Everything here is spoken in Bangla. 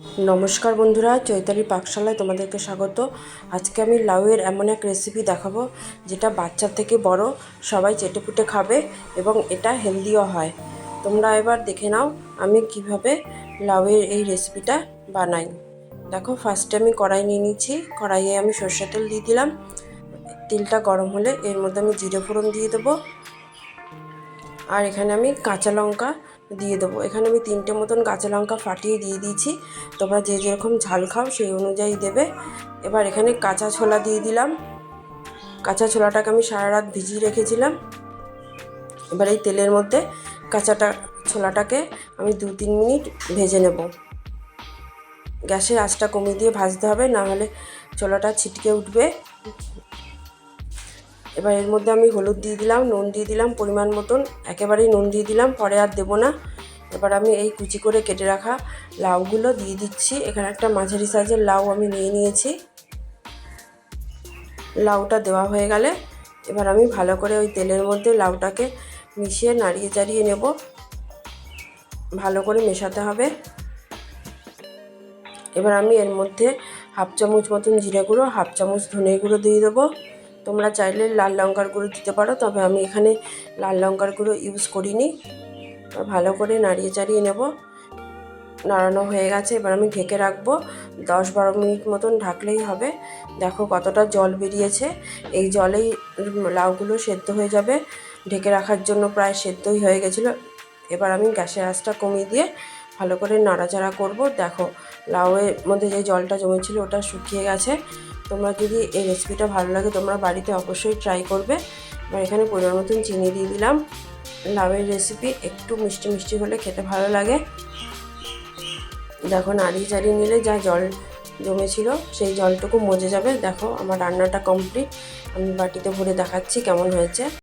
নমস্কার বন্ধুরা, চৈতালি পাকশালায় তোমাদেরকে স্বাগত। আজকে আমি লাউয়ের এমন এক রেসিপি দেখাবো, যেটা বাচ্চা থেকে বড় সবাই চেটেপুটে খাবে এবং এটা হেলদিও হয়। তোমরা এবার দেখে নাও আমি কীভাবে লাউয়ের এই রেসিপিটা বানাই। দেখো ফার্স্টে আমি কড়াই নিয়ে নিচ্ছি। কড়াইয়ে আমি সর্ষে তেল দিয়ে দিলাম। তেলটা গরম হলে এর মধ্যে আমি জিরে ফোড়ন দিয়ে দেবো। আর এখানে আমি কাঁচা লঙ্কা দিয়ে দেবো। এখানে আমি তিনটে মতন কাঁচা লঙ্কা ফাটিয়ে দিয়ে দিয়েছি। তোমরা যে যেরকম ঝাল খাও সেই অনুযায়ী দেবে। এবার এখানে কাঁচা ছোলা দিয়ে দিলাম। কাঁচা ছোলাটাকে আমি সারা রাত ভিজিয়ে রেখেছিলাম। এবার এই তেলের মধ্যে কাঁচাটা ছোলাটাকে আমি দু তিন মিনিট ভেজে নেব। গ্যাসের আঁচটা কমিয়ে দিয়ে ভাজতে হবে, না হলে ছোলাটা ছিটকে উঠবে। এবার এর মধ্যে আমি হলুদ দিয়ে দিলাম, নুন দিয়ে দিলাম, পরিমাণ মতন, একেবারেই নুন দিয়ে দিলাম, পরে আর দেবো না। এবার আমি এই কুচি করে কেটে রাখা লাউগুলো দিয়ে দিচ্ছি। এখানে একটা মাঝারি সাইজের লাউ আমি নিয়ে নিয়েছি। লাউটা দেওয়া হয়ে গেলে এবার আমি ভালো করে ওই তেলের মধ্যে লাউটাকে মিশিয়ে নাড়িয়ে চাড়িয়ে নেব। ভালো করে মেশাতে হবে। এবার আমি এর মধ্যে হাফ চামচ মতন জিরে গুঁড়ো, হাফ চামচ ধনে গুঁড়ো দিয়ে দেবো। তোমরা চাইলে লাল লঙ্কার গুঁড়ো দিতে পারো, তবে আমি এখানে লাল লঙ্কার গুঁড়ো ইউজ করিনি। ভালো করে নাড়িয়ে চাড়িয়ে নেব। নাড়ানো হয়ে গেছে, এবার আমি ঢেকে রাখব। দশ বারো মিনিট মতন ঢাকলেই হবে। দেখো কতটা জল বেরিয়েছে। এই জলেই লাউগুলো সেদ্ধ হয়ে যাবে। ঢেকে রাখার জন্য প্রায় সেদ্ধই হয়ে গেছিল। এবার আমি গ্যাসের আঁচটা কমিয়ে দিয়ে ভালো করে নাড়াচাড়া করব। দেখো, লাউয়ের মধ্যে যে জলটা জমেছিল ওটা শুকিয়ে গেছে। তোমরা যদি এই রেসিপিটা ভালো লাগে, তোমরা বাড়িতে অবশ্যই ট্রাই করবে। এবার এখানে পরিমাণ মতন চিনি দিয়ে দিলাম। লাউয়ের রেসিপি একটু মিষ্টি মিষ্টি হলে খেতে ভালো লাগে। দেখো, নাড়িয়ে চাড়িয়ে নিলে যা জল জমেছিল, সেই জলটুকু মজে যাবে। দেখো, আমার রান্নাটা কমপ্লিট আমি বাটিতে ভরে দেখাচ্ছি কেমন হয়েছে।